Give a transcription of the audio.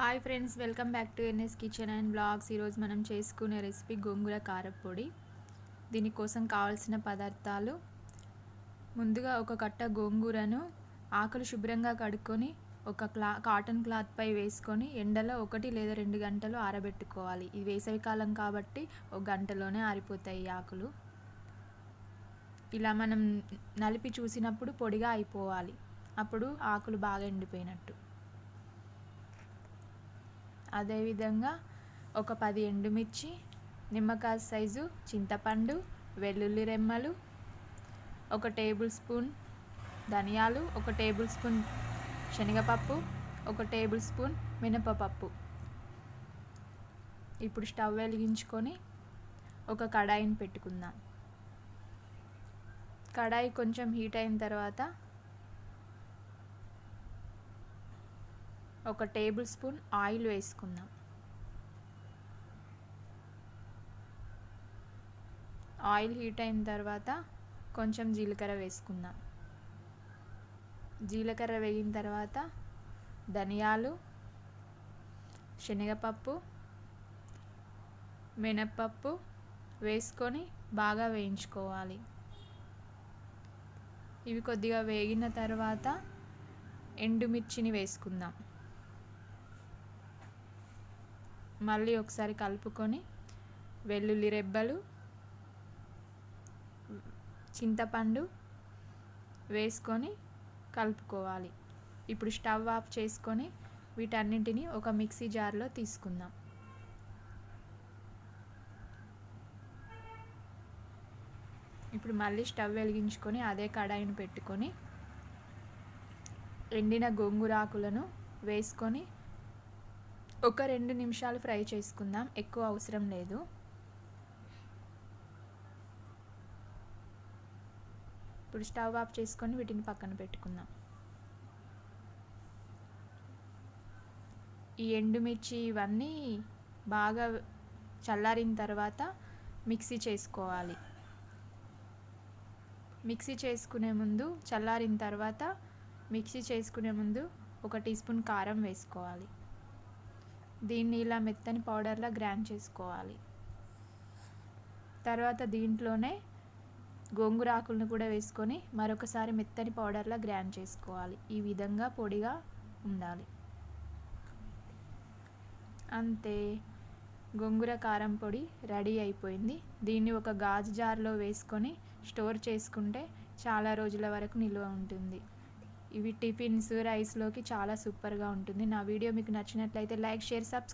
Hi friends welcome back to NS kitchen and blogs ఈరోజు మనం చేసుకునే రెసిపీ గోంగూర కారపొడి. దీనికోసం కావాల్సిన పదార్థాలు. ముందుగా ఒక కట్ట గోంగూరను ఆకులు శుభ్రంగా కడుక్కొని ఒక క్లా కాటన్ క్లాత్పై వేసుకొని ఎండలో ఒకటి లేదా రెండు గంటలు ఆరబెట్టుకోవాలి. ఇది వేసవికాలం కాబట్టి ఒక గంటలోనే ఆరిపోతాయి ఆకులు. ఇలా మనం నలిపి చూసినప్పుడు పొడిగా అయిపోవాలి. అప్పుడు ఆకులు బాగా ఎండిపోయినట్టు. అదేవిధంగా ఒక పది ఎండుమిర్చి నిమ్మకాయ సైజు చింతపండు వెల్లుల్లి రెమ్మలు ఒక టేబుల్ స్పూన్ ధనియాలు ఒక టేబుల్ స్పూన్ శనగపప్పు ఒక టేబుల్ స్పూన్ మినపపప్పు. ఇప్పుడు స్టవ్ వెలిగించుకొని ఒక కడాయిని పెట్టుకుందాం. కడాయి కొంచెం హీట్ అయిన తర్వాత ఒక టేబుల్ స్పూన్ ఆయిల్ వేసుకుందాం. ఆయిల్ హీట్ అయిన తర్వాత కొంచెం జీలకర్ర వేసుకుందాం. జీలకర్ర వేగిన తర్వాత ధనియాలు శనగపప్పు మినప్పప్పు వేసుకొని బాగా వేయించుకోవాలి. ఇవి కొద్దిగా వేగిన తర్వాత ఎండుమిర్చిని వేసుకుందాం. మళ్ళీ ఒకసారి కలుపుకొని వెల్లుల్లి రెబ్బలు చింతపండు వేసుకొని కలుపుకోవాలి. ఇప్పుడు స్టవ్ ఆఫ్ చేసుకొని వీటన్నింటిని ఒక మిక్సీ జార్లో తీసుకుందాం. ఇప్పుడు మళ్ళీ స్టవ్ వెలిగించుకొని అదే కడాయిని పెట్టుకొని ఎండిన గోంగూర ఆకులను వేసుకొని ఒక రెండు నిమిషాలు ఫ్రై చేసుకుందాం. ఎక్కువ అవసరం లేదు. ఇప్పుడు స్టవ్ ఆఫ్ చేసుకొని వీటిని పక్కన పెట్టుకుందాం. ఈ ఎండుమిర్చి ఇవన్నీ బాగా చల్లారిన తర్వాత మిక్సీ చేసుకోవాలి. మిక్సీ చేసుకునే ముందు చల్లారిన తర్వాత మిక్సీ చేసుకునే ముందు ఒక టీ స్పూన్ కారం వేసుకోవాలి. దీన్ని ఇలా మెత్తని పౌడర్లా గ్రైండ్ చేసుకోవాలి. తర్వాత దీంట్లోనే గోంగూర ఆకులను కూడా వేసుకొని మరొకసారి మెత్తని పౌడర్లా గ్రైండ్ చేసుకోవాలి. ఈ విధంగా పొడిగా ఉండాలి. అంతే. గోంగూర కారం పొడి రెడీ అయిపోయింది. దీన్ని ఒక గాజు జార్లో వేసుకొని స్టోర్ చేసుకుంటే చాలా రోజుల వరకు నిల్వ ఉంటుంది. ఇవి టిఫిన్స్ రైస్లోకి చాలా సూపర్గా ఉంటుంది. నా వీడియో మీకు నచ్చినట్లయితే లైక్ షేర్ సబ్స్క్రైబ్